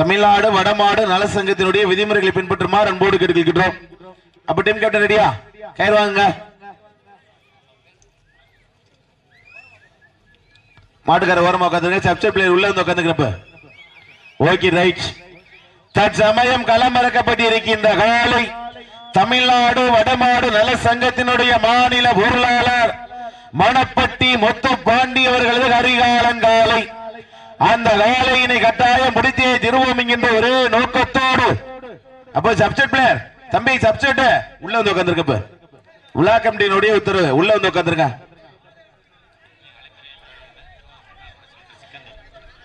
தமிழ்நாடு வடமாடு நல சங்கத்தினுடைய விதிமுறைகளை பின்பற்றுமாறு அன்போடு கேட்டுக்கிட்டோம் அப்ப டீம் கேப்டன் ரெடியா கயிறு வாங்க மாட்டுக்கார ஓரமா உட்காந்துருங்க சப்ஸ்டியூட் பிளேயர் உள்ள வந்து உட்காந்துக்கிறப்ப ஓகே ரைட் தற்சமயம் களமிறக்கப்பட்டிருக்கின்ற காலை தமிழ்நாடு வடமாடு நல சங்கத்தினுடைய மாநில பொருளாளர் மணப்பட்டி மொத்த பாண்டி அவர்களது கரிகாலன் காலை. அந்த வேலையினை கட்டாயம் முடித்தே திருவோம் என்கின்ற ஒரு நோக்கத்தோடு. அப்போ சப்ஜெக்ட் பிளேயர் தம்பி சப்ஸ்டியூட் உள்ள வந்து உட்காந்துருக்க உலா கமிட்டியினுடைய உத்தரவு உள்ள வந்து உட்காந்துருங்க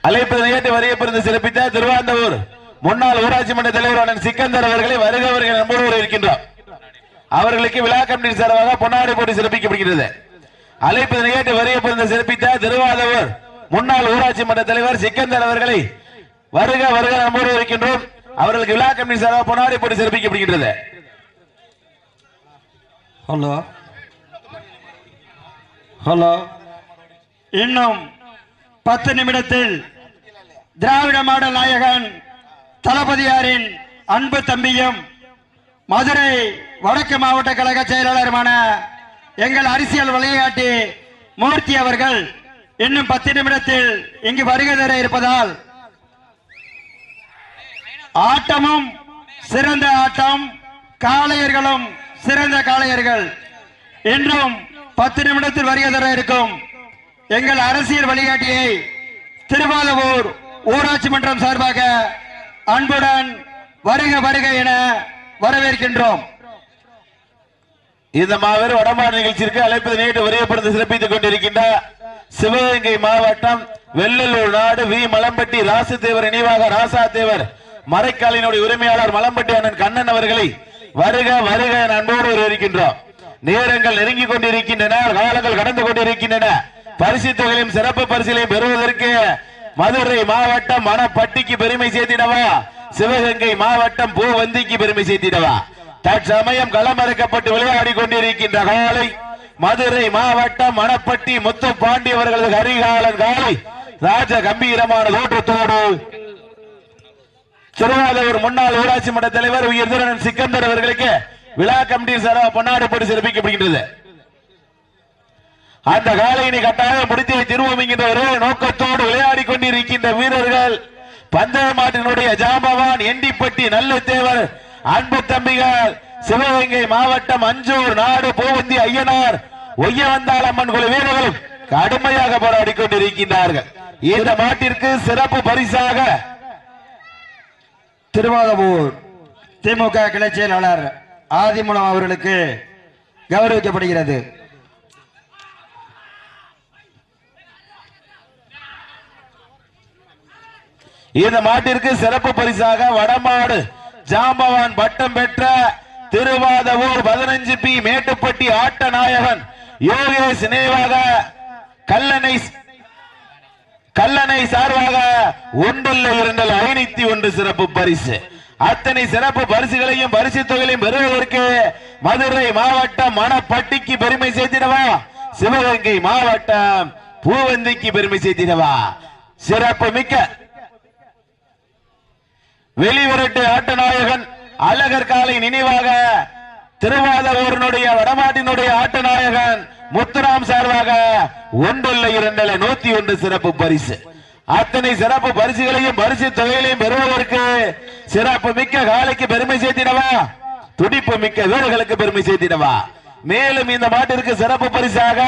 அழைப்பு நிகழ்ச்சி வரையப்பிருந்து சிறப்பித்த திருவாந்தூர் முன்னாள் ஊராட்சி மன்ற தலைவர் சிக்கந்தர் அவர்களை வருகவர்கள் நம்புவோர் இருக்கின்றோம். அவர்களுக்கு விழா கமிட்டியின் சார்பாக பொன்னாடி போட்டி சிறப்பிக்கப்படுகிறது. அழைப்பு நிகழ்ச்சி வரையப்பிருந்து சிறப்பித்த திருவாதவர் முன்னாள் ஊராட்சி மன்ற தலைவர் சிக்கந்தர் அவர்களை வருக வருக நம்பரோடு இருக்கின்றோம் அவர்களுக்கு விழா கமிட்டி சார்பாக பொன்னாடி போட்டி சிறப்பிக்கப்படுகின்றது. ஹலோ. ஹலோ. இன்னும் பத்து நிமிடத்தில் திராவிட மாடல் நாயகன் தளபதியாரின் அன்பு தம்பியும் மதுரை வடக்கு மாவட்ட கழக செயலாளருமான எங்கள் அரசியல் விளையாட்டு மூர்த்தி அவர்கள் இன்னும் பத்து நிமிடத்தில் இங்கு வருகை தர இருப்பதால் ஆட்டமும் சிறந்த ஆட்டம் காளையர்களும் சிறந்த காளையர்கள். இன்றும் பத்து நிமிடத்தில் வருகை தர இருக்கும் எங்கள் அரசியல் வழிகாட்டியை திருவாலூர் ஊராட்சி மன்றம் சார்பாக அன்புடன் வருக வருக என வரவேற்கின்றோம். இந்த மாபெரும் வடமாடு நிகழ்ச்சிக்கு அழைப்பது நேற்று வரையப்படுத்த சிறப்பித்துக் கொண்டிருக்கின்ற சிவகங்கை மாவட்டம் வெள்ளலூர் நாடு வி. மலம்பட்டி ராசுதேவர் நினைவாக ராசா தேவர் மறைக்காலினுடைய உரிமையாளர் மலம்பட்டி அண்ணன் கண்ணன் அவர்களை வருக வருக என அன்போடு இருக்கின்றோம் நேரங்கள் நெருங்கிக் கொண்டிருக்கின்றன காலங்கள் கடந்து கொண்டிருக்கின்றன. பரிசு தொகையிலும் சிறப்பு பரிசிலையும் பெறுவதற்கு மதுரை மாவட்டம் மணப்பட்டிக்கு பெருமை சேர்த்திடவா? சிவகங்கை மாவட்டம் பூவந்திக்கு பெருமை சேர்த்திடவா? தற்சமயம் களமறுக்கப்பட்டு விளையாடி கொண்டிருக்கின்ற காலை மதுரை மாவட்டம் மணப்பட்டி முத்து பாண்டி அவர்களது கரிகாலன் காலை ராஜ கம்பீரமான தோற்றத்தோடு திருவாரூர் முன்னாள் ஊராட்சி மன்ற தலைவர் உயர்திறன் சிக்கந்தர் அவர்களுக்கு விழா கமிட்டி சார்பாக பொன்னாடு போட்டு சிறப்பிக்கப்படுகின்றது அந்த காலையினை கட்டாயம் முடித்து திருவோம் என்கின்ற ஒரே நோக்கத்தோடு விளையாடி கொண்டிருக்கின்ற வீரர்கள் பந்தய மாட்டினுடைய ஜாம்பவான் எண்டிப்பட்டி நல்ல தேவர் அன்பு தம்பிகள் சிவகங்கை மாவட்டம் அஞ்சூர் நாடு பூவந்தி ஐயனார். ஒய்யவந்தாள் அம்மன் குழு வீரர்களும் கடுமையாக போராடி கொண்டிருக்கின்றார்கள். இந்த மாட்டிற்கு சிறப்பு பரிசாக திருவாதவூர் திமுக கிளை செயலாளர் ஆதிமூலம் அவர்களுக்கு கௌரவிக்கப்படுகிறது. இந்த மாட்டிற்கு சிறப்பு பரிசாக வடமாடு ஜாம்பவான் பட்டம் பெற்ற திருவாதவூர் பதினஞ்சு பி மேட்டுப்பட்டி ஆட்ட நாயகன். யோகேஷ் நினைவாக கல்லணை கல்லணை சார்பாக ஒன்றில் இரண்டில் ஐநூத்தி ஒன்று சிறப்பு பரிசு. அத்தனை சிறப்பு பரிசுகளையும் பரிசு தொகையிலையும் பெறுவதற்கு மதுரை மாவட்டம் மணப்பட்டிக்கு பெருமை சேர்த்திடவா? சிவகங்கை மாவட்டம் பூவந்திக்கு பெருமை சேர்த்திடவா? சிறப்பு மிக்க. வெளிவரட்டு ஆட்டநாயகன் அழகர் காலை நினைவாக திருவாதவூரனுடைய வடமாட்டினுடைய ஆட்டநாயகன் முத்துராம் சார்பாக ஒன்றுள்ள இரண்டில் நூத்தி ஒன்று சிறப்பு பரிசு. அத்தனை சிறப்பு பரிசுகளையும் பரிசு தொகைகளையும் பெறுவதற்கு சிறப்பு மிக்க காலைக்கு பெருமை சேர்த்திடவா? துடிப்பு மிக்க வீரர்களுக்கு பெருமை சேர்த்திடவா? மேலும் இந்த மாட்டிற்கு சிறப்பு பரிசாக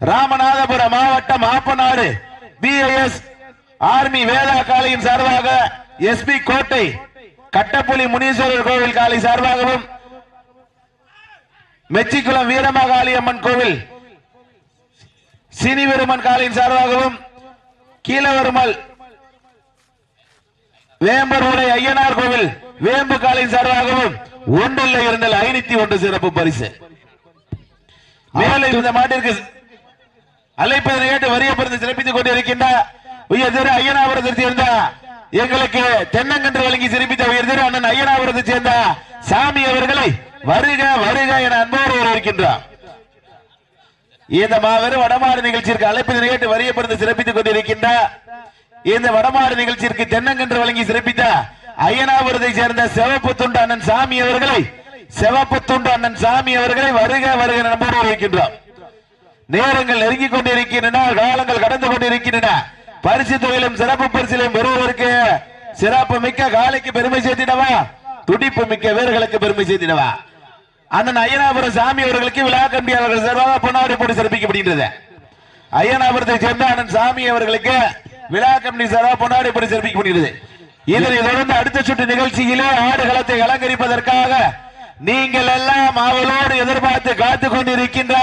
ராமநாதபுரம் மாவட்டம் ஆப்பநாடு பிஐஎஸ் ஆர்மி வேளா காலையின் சார்பாக எஸ்பி கோட்டை கட்டப்புலி முனீஸ்வரர் கோவில் காலை சார்பாகவும் மெச்சிக்குளம் வீரமகாளியம்மன் கோவில் சினிவெருமன் காலின் சார்பாகவும் கீழவருமல் வேம்பர் உடை ஐயனார் கோவில் வேம்பு காலின் சார்பாகவும் ஒன்றில் இருந்தல் ஐநூத்தி ஒன்று சிறப்பு பரிசு. மேலும் இருந்த மாட்டிற்கு அழைப்பதனை கேட்டு வரிய வரியப்படுத்தி சிறப்பித்துக் கொண்டிருக்கின்ற உயர் திரு ஐயனாபுரத்தை சேர்ந்த எங்களுக்கு தென்னங்கன்று வழங்கி சிறப்பித்த உயர் அண்ணன் ஐயனாபுரத்தை சேர்ந்த சாமி அவர்களை வருக வருக என அன்போடு வரவேற்கின்றார் இந்த மாபெரும் வடமாறு நிகழ்ச்சிக்கு அழைப்பதை கேட்டு வரியப்படுத்த சிறப்பித்துக் கொண்டிருக்கின்ற இந்த வடமாடு நிகழ்ச்சிக்கு தென்னங்கன்று வழங்கி சிறப்பித்த ஐயனாபுரத்தை சேர்ந்த சிவப்பு துண்டு அண்ணன் சாமி அவர்களை சிவப்பு துண்டு அண்ணன் சாமி அவர்களை வருக வருக நம்பர் வைக்கின்றோம் நேரங்கள் நெருங்கிக் கொண்டிருக்கின்றன காலங்கள் கடந்து கொண்டிருக்கின்றன. பரிசு தொகையிலும் சிறப்பு பரிசிலையும் பெறுவதற்கு சிறப்பு மிக்க காலைக்கு பெருமை சேர்த்திடவா? துடிப்பு மிக்க வீரர்களுக்கு பெருமை சேர்த்திடவா? அண்ணன் ஐயனாபுரம் சாமி அவர்களுக்கு விழா கம்பி அவர்கள் சார்பாக பொன்னாடி போட்டு சிறப்பிக்கப்படுகின்றது. ஐயனாபுரத்தை சேர்ந்த அண்ணன் சாமி அவர்களுக்கு விழா கம்பி சார்பாக பொன்னாடி போட்டு சிறப்பிக்கப்படுகிறது இதனை தொடர்ந்து அடுத்த சுற்று நிகழ்ச்சியிலே ஆடுகளத்தை அலங்கரிப்பதற்காக நீங்கள் எல்லாம் அவளோடு எதிர்பார்த்து காத்துக் கொண்டிருக்கின்ற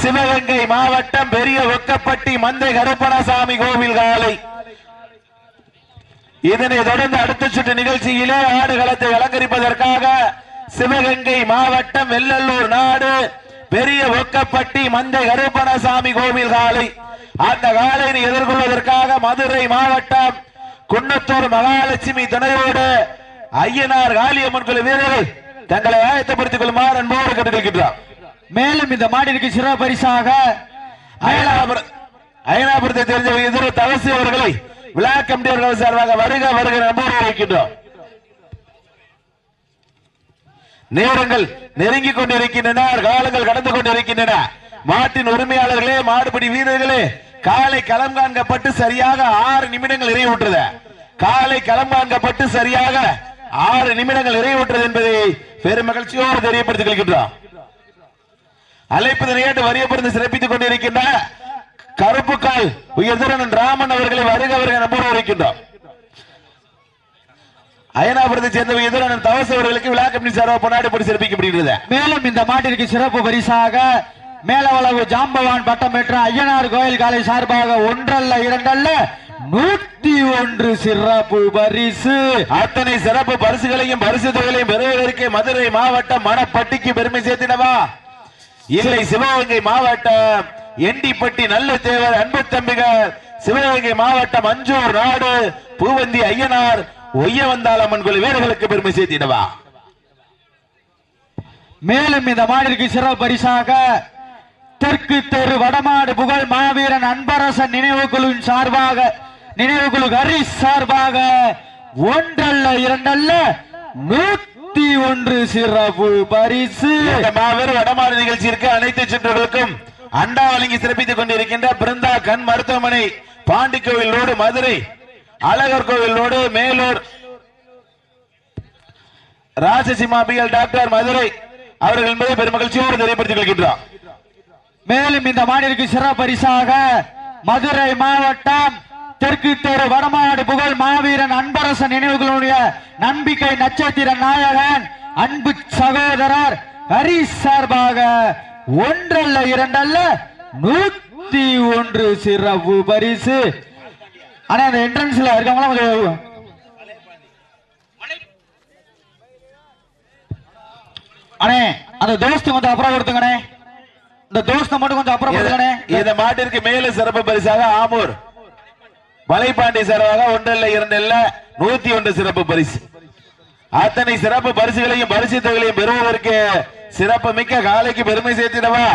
சிவகங்கை மாவட்டம் பெரிய ஒக்கப்பட்டி மந்தை கருப்பணசாமி கோவில் காலை. இதனை தொடர்ந்து அடுத்த சுற்று நிகழ்ச்சியிலே ஆடுகளத்தை அலங்கரிப்பதற்காக சிவகங்கை மாவட்டம் வெள்ளல்லூர் நாடு பெரிய ஒக்கப்பட்டி மந்தை கருப்பணசாமி கோவில் காலை. அந்த காலையை எதிர்கொள்வதற்காக மதுரை மாவட்டம் குன்னத்தூர் மகாலட்சுமி துணையோடு ஐயனார் காளியம்மன் குழு வீரர்கள் தங்களை ஆயத்தப்படுத்திக் கொள்ளுமாறு அன்போடு கேட்டுக்கொள்கின்றார் மேலும் இந்த மாடிற்கு சிற பரிசாக அயனாபுரம் அயனாபுரத்தை தெரிஞ்ச எதிர தவசி அவர்களை விழா கமிட்டி அவர்கள் சார்பாக வருக வருக நம்பி வைக்கின்றோம் நேரங்கள் நெருங்கிக் கொண்டிருக்கின்றன காலங்கள் கடந்து கொண்டிருக்கின்றன. மாட்டின் உரிமையாளர்களே மாடுபிடி வீரர்களே காலை களம் காண்கப்பட்டு சரியாக ஆறு நிமிடங்கள் நிறைவுற்றது. காலை களம் காண்கப்பட்டு சரியாக ஆறு நிமிடங்கள் நிறைவுற்றது என்பதை பெரும் மகிழ்ச்சியோடு தெரியப்படுத்திக் கொள்கின்றோம். அழைப்பதனை ஏற்று வரியப்பருந்து சிறப்பித்துக் கொண்டிருக்கின்ற கருப்புக்கால் உயர்திறன் ராமன் அவர்களை வருக வருக நம்பூர் இருக்கின்றோம் அயனாபுரத்தை சேர்ந்த உயர்திறன் தவச அவர்களுக்கு விழா கமிட்டி சார்பாக பொன்னாடி சிறப்பிக்கப்படுகிறது. மேலும் இந்த மாட்டிற்கு சிறப்பு பரிசாக மேலவளவு ஜாம்பவான் பட்டம் பெற்ற ஐயனார் கோயில் காலை சார்பாக ஒன்றல்ல இரண்டல்ல நூத்தி ஒன்று சிறப்பு பரிசு. அத்தனை சிறப்பு பரிசுகளையும் பரிசு தொகைகளையும் பெறுவதற்கு மதுரை மாவட்டம் மணப்பட்டிக்கு பெருமை சேர்த்திடவா? இல்லை சிவகங்கை மாவட்டம் எண்டிப்பட்டி நல்ல தேவர் அன்பு தம்பிகள் சிவகங்கை மாவட்டம் அஞ்சூர் நாடு பூவந்தி ஐயனார் அம்மன் குழுவேலுக்கு வீரர்களுக்கு பெருமை சேர்த்திடவா மேலும் இந்த மாடிற்கு சிறப்பு பரிசாக தெற்கு தெரு வடமாடு புகழ் மாவீரன் அன்பரசன் நினைவு குழுவின் சார்பாக நினைவு குழு ஹரிஸ் சார்பாக ஒன்றல்ல இரண்டல்ல நூத்தி ஒன்று சிறப்பு பரிசு. மாபெரும் வடமாறு நிகழ்ச்சியிற்கு அனைத்து சுற்றுகளுக்கும் அண்டா வழங்கி சிறப்பித்துக் கொண்டிருக்கின்ற பிருந்தா கண் மருத்துவமனை பாண்டி கோவில் ரோடு மதுரை அழகர் கோவில் ரோடு மேலூர் ராஜசிமாபிகள் டாக்டர் மதுரை அவர்கள் என்பதை பெருமகிழ்ச்சியோடு தெரியப்படுத்திக் கொள்கின்றோம். மேலும் இந்த மாநிலக்கு சிறப்பு பரிசாக மதுரை மாவட்டம் தெற்கு தெரு வடமாடு புகழ் மாவீரன் அன்பரசன் நினைவுகளுடைய நம்பிக்கை நட்சத்திர நாயகன் அன்பு சகோதரர் ஹரி சார்பாக ஒன்றல்ல இரண்டல்ல நூத்தி ஒன்று சிறப்பு பரிசு. ஆனா அந்த என்ட்ரன்ஸ்ல இருக்கவங்களாம் கொஞ்சம் அண்ணே அந்த தோஸ்து கொஞ்சம் அப்புறம் கொடுத்துங்கண்ணே இந்த தோஸ்தை மட்டும் கொஞ்சம் அப்புறம் கொடுத்துங்கண்ணே இந்த மாட்டிற்கு மேலும் சிறப்பு பரிசாக ஆமூர். மலைப்பாண்டி சார்பாக ஒன்றல்ல இரண்டல்ல நூத்தி ஒன்று சிறப்பு பரிசு. அத்தனை சிறப்பு பரிசுகளையும் பரிசு தொகைகளையும் பெறுவதற்கு சிறப்பு மிக்க காலைக்கு பெருமை சேர்த்திடவா?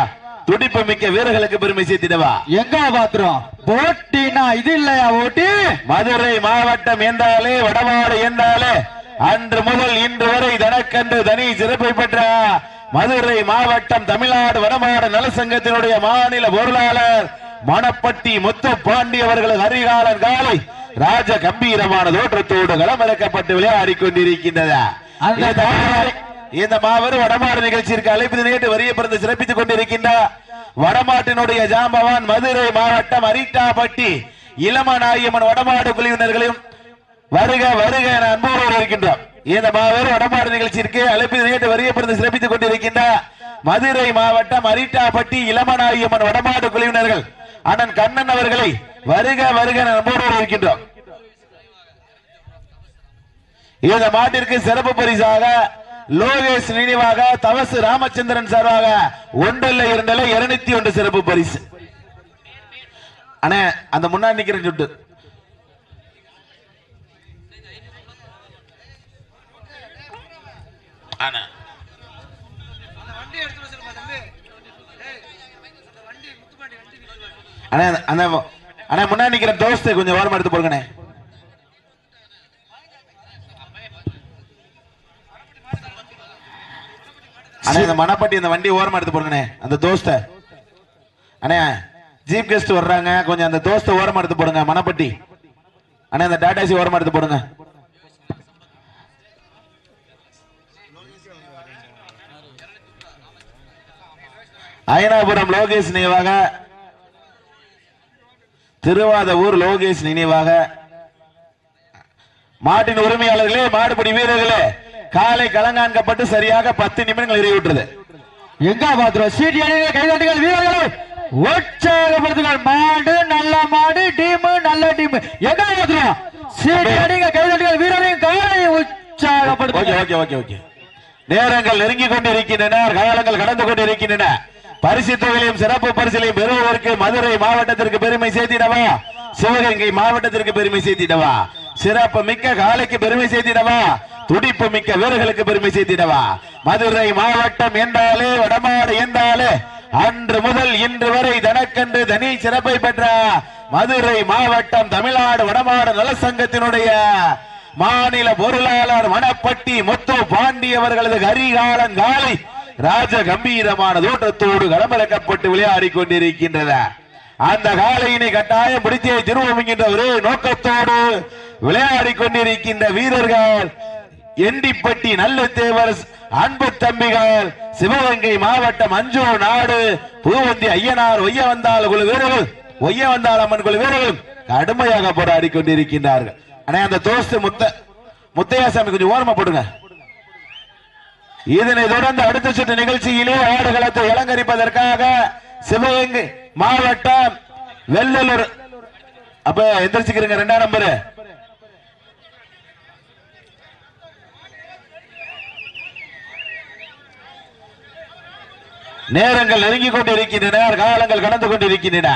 துடிப்பு மிக்க வீரர்களுக்கு பெருமை சேர்த்திடவா? எங்க பாத்துறோம் போட்டினா இது இல்லையா ஓட்டி மதுரை மாவட்டம் என்றாலே வடமாடு என்றாலே அன்று முதல் இன்று வரை தனக்கன்று தனி சிறப்பை பெற்ற மதுரை மாவட்டம் தமிழ்நாடு வடமாடு நலசங்கத்தினுடைய மாநில பொருளாளர் மணப்பட்டி முத்து பாண்டி அவர்களது அரிகாலன் காலை ராஜ கம்பீரமான தோற்றத்தோடு களமிறக்கப்பட்டு விளையாடி கொண்டிருக்கின்றது இந்த மாபெரும் வடமாடு நிகழ்ச்சியிற்கு அழைப்பு நேற்று வரிய பிறந்து சிறப்பித்துக் கொண்டிருக்கின்ற வடமாட்டினுடைய ஜாம்பவான் மதுரை மாவட்டம் அரிட்டாப்பட்டி இளமநாயம்மன் வடமாடு குழுவினர்களையும் வருக வருக என அன்போடு இருக்கின்றோம் இந்த மாபெரும் வடமாடு நிகழ்ச்சியிற்கு அழைப்பு நேற்று வரிய பிறந்து சிறப்பித்துக் கொண்டிருக்கின்ற மதுரை மாவட்டம் அரிட்டாப்பட்டி இளமநாயம்மன் வடமாடு குழுவினர்கள் அண்ணன் கண்ணன் அவர்களை வருக வருக இருக்கின்றோம். இந்த மாட்டிற்கு சிறப்பு பரிசாக லோகேஷ் நினைவாக தவசு ராமச்சந்திரன் சார்பாக ஒன்றல்ல இரண்டல்ல இருநூத்தி ஒன்று சிறப்பு பரிசு. அண்ணே அந்த முன்னாடி நிக்கிற சுட்டு. அண்ணே அந்த அண்ணா முன்னாடி நிக்கிற தோஸ்து கொஞ்சம் ஓரமா எடுத்து போடுங்கண்ணே. அண்ணா இந்த மணப்பட்டி இந்த வண்டி ஓரமா எடுத்து போடுங்கண்ணே அந்த தோஸ்த. அண்ணே ஜீப் கெஸ்ட் வர்றாங்க கொஞ்சம் அந்த தோஸ்த ஓரமா எடுத்து போடுங்க மணப்பட்டி. அண்ணா இந்த டாடாசி ஓரமா எடுத்து போடுங்க. அயனாபுரம் லோகேஷ் நினைவாக திருவாதவூர் லோகேஷ் நினைவாக. மாட்டின் உரிமையாளர்களே மாடுபிடி வீரர்களே காலை கலங்கான்கப்பட்டு சரியாக பத்து நிமிடங்கள் நிறைவுற்றது எங்க பாத்துறோம்? சீட்டி அணிகள் கைதாட்டுகள் வீரர்கள் உற்சாகப்படுத்துங்கள். மாடு நல்ல மாடு டீம் நல்ல டீம். எங்க பாத்துறோம்? சீட்டி அணிகள் கைதாட்டுகள் வீரரையும் காலையும் ஓகே ஓகே ஓகே ஓகே. நேரங்கள் நெருங்கி கொண்டிருக்கின்றன காலங்கள் கடந்து கொண்டிருக்கின்றன. பரிசு தொகையிலும் சிறப்பு பரிசிலையும் பெறுவதற்கு மதுரை மாவட்டத்திற்கு பெருமை சேர்த்திடவா? சிவகங்கை மாவட்டத்திற்கு பெருமை சேர்த்திடவா? சிறப்பு மிக்க காலைக்கு பெருமை சேர்த்திடவா? துடிப்பு மிக்க வீரர்களுக்கு பெருமை சேர்த்திடவா? மதுரை மாவட்டம் என்றாலே வடமாடு என்றாலே அன்று முதல் இன்று வரை தனக்கென்று தனி சிறப்பை பெற்ற மதுரை மாவட்டம் தமிழ்நாடு வடமாடு நலசங்கத்தினுடைய மாநில பொருளாளர் மணப்பட்டி முத்து பாண்டி அவர்களது கரிகாலன் காலை ராஜ கம்பீரமான தோற்றத்தோடு களமிறக்கப்பட்டு விளையாடி கொண்டிருக்கின்றன அந்த காலையினை கட்டாயம் பிடித்தே திருவோம் என்கின்ற ஒரே நோக்கத்தோடு விளையாடி கொண்டிருக்கின்ற வீரர்கள் எண்டிப்பட்டி நல்ல தேவர் அன்பு தம்பிகள் சிவகங்கை மாவட்டம் அஞ்சூர் நாடு பூவந்தி ஐயனார் ஒய்ய வந்தால் குழு வீரர்கள் ஒய்ய வந்தால் அம்மன் குழு வீரர்கள் கடுமையாக போராடி கொண்டிருக்கின்றார்கள் அண்ணே அந்த தோஸ்து முத்த முத்தையாசாமி கொஞ்சம் ஓரமா போடுங்க. இதனை தொடர்ந்து அடுத்த சுற்று நிகழ்ச்சியிலே ஆடுகளத்தை அலங்கரிப்பதற்காக சிவகங்கை மாவட்டம் வெள்ளலூர். அப்ப எந்திரிச்சுக்கிறீங்க ரெண்டாம் நம்பரு நேரங்கள் நெருங்கிக் கொண்டிருக்கின்றன காலங்கள் கடந்து கொண்டிருக்கின்றன.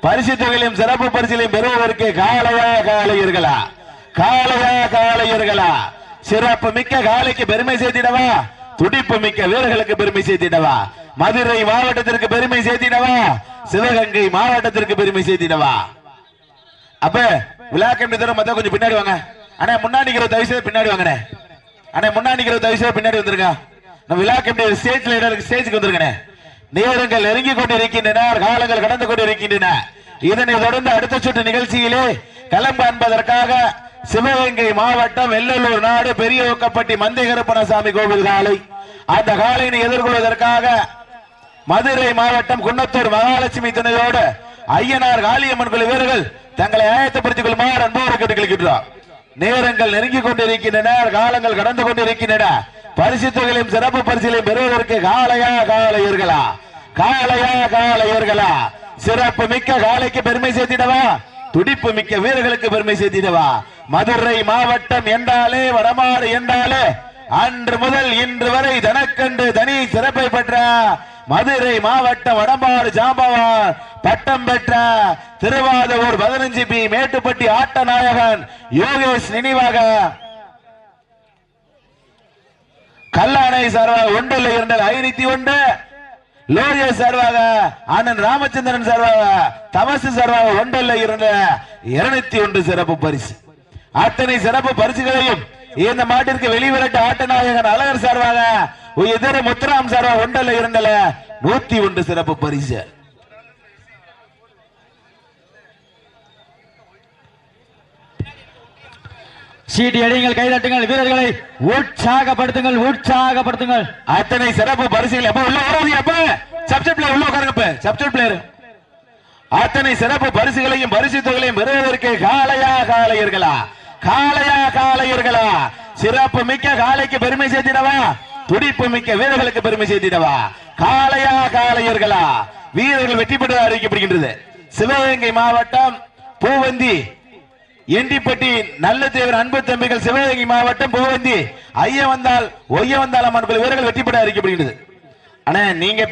பரிசு தொகையிலும் சிறப்பு பரிசிலையும் பெறுவதற்கு காலையா காலையர்களா? காலையா காலையர்களா? சிறப்பு மிக்க காலைக்கு பெருமை சேர்த்திடவா? துடிப்பு மிக்க வீரர்களுக்கு பெருமை சேர்த்திடவா? மதுரை மாவட்டத்திற்கு பெருமை சேர்த்திடவா? சிவகங்கை மாவட்டத்திற்கு பெருமை சேர்த்திடவா? அப்ப விழா கமிட்டி மத்த கொஞ்சம் பின்னாடி வாங்க. அண்ணா முன்னாடி நிக்கிற தயவு பின்னாடி வாங்கண்ணே. அண்ணா முன்னாடி நிக்கிற தயவு பின்னாடி வந்துருங்க. நம்ம விழா ஸ்டேஜ்ல இடம் ஸ்டேஜுக்கு வந்துருங்கண்ணே நேரங்கள் நெருங்கி கொண்டிருக்கின்றன காலங்கள் கடந்து கொண்டு இருக்கின்றன இதனை தொடர்ந்து அடுத்த சுற்று நிகழ்ச்சியிலே களம் காண்பதற்காக சிவகங்கை மாவட்டம் வெள்ளலூர் நாடு பெரிய ஒக்கப்பட்டி மந்தை கோவில் காலை. அந்த காலையினை எதிர்கொள்வதற்காக மதுரை மாவட்டம் குன்னத்தூர் மகாலட்சுமி துணையோடு ஐயனார் காளியம்மன் குழு வீரர்கள் தங்களை ஆயத்தப்படுத்திக் கொள்ளுமாறு அன்போடு கேட்டுக்கொள்கின்றார் நேரங்கள் நெருங்கிக் கொண்டிருக்கின்றன காலங்கள் கடந்து கொண்டிருக்கின்றன. பரிசு சிறப்பு பரிசிலையும் பெறுவதற்கு காலையா காலையர்களா காலையா காலையர்களா சிறப்பு மிக்க காளைக்கு பெருமை சேர்த்திடவா? துடிப்பு மிக்க வீரர்களுக்கு பெருமை சேர்த்திடவா? மதுரை மாவட்டம் என்றாலே வடமாறு என்றாலே அன்று முதல் இன்று வரை தனக்கண்டு தனி சிறப்பை பெற்ற மதுரை மாவட்டம் வடம்பாறு ஜாம்பவான் பட்டம் பெற்ற திருவாதூர் பதினஞ்சு பி மேட்டுப்பட்டி ஆட்ட நாயகன் யோகேஷ் நினைவாக. கல்லானை சார்பாக ஒன்றில் இரண்டில் ஐநூத்தி ஒன்று லோரிய சார்பாக அண்ணன் ராமச்சந்திரன் சார்பாக தமசு சார்பாக ஒன்றில் இரண்டு இருநூத்தி ஒன்று சிறப்பு பரிசு. அத்தனை சிறப்பு பரிசுகளையும் இந்த மாட்டிற்கு வெளிவிரட்டு ஆட்ட நாயகன் அழகர் சார்பாக எதிர முத்துராம் சார்பாக ஒன்றில் இரண்டுல நூத்தி ஒன்று சிறப்பு பரிசு. சீட்டி அடிங்கள் கைதட்டுங்கள் வீரர்களை உற்சாகப்படுத்துங்கள் உற்சாகப்படுத்துங்கள். அத்தனை சிறப்பு பரிசுகள் அப்ப உள்ள வராதீங்க அப்ப சப்ஜெக்ட் பிளேயர் உள்ள உட்காருங்க சப்ஜெக்ட் பிளேயர் அத்தனை சிறப்பு பரிசுகளையும் பரிசு தொகைகளையும் பெறுவதற்கு காளையா காளையர்களா காளையா காளையர்களா? சிறப்பு மிக்க காளைக்கு பெருமை சேர்த்திடவா? துடிப்பு மிக்க வீரர்களுக்கு பெருமை சேர்த்திடவா? காளையா காளையர்களா? வீரர்கள் வெற்றி பெற்று அறிவிக்கப்படுகின்றது. சிவகங்கை மாவட்டம் பூவந்தி எண்டிப்பட்டி நல்ல தேவர் அன்பு தம்பிகள் சிவகங்கை மாவட்டம் பூவந்தி. ஐய வந்தால் ஒய்ய வந்தால் அம்மன் வீரர்கள் வெற்றி பெற அறிக்கப்படுகிறது ஆனா நீங்க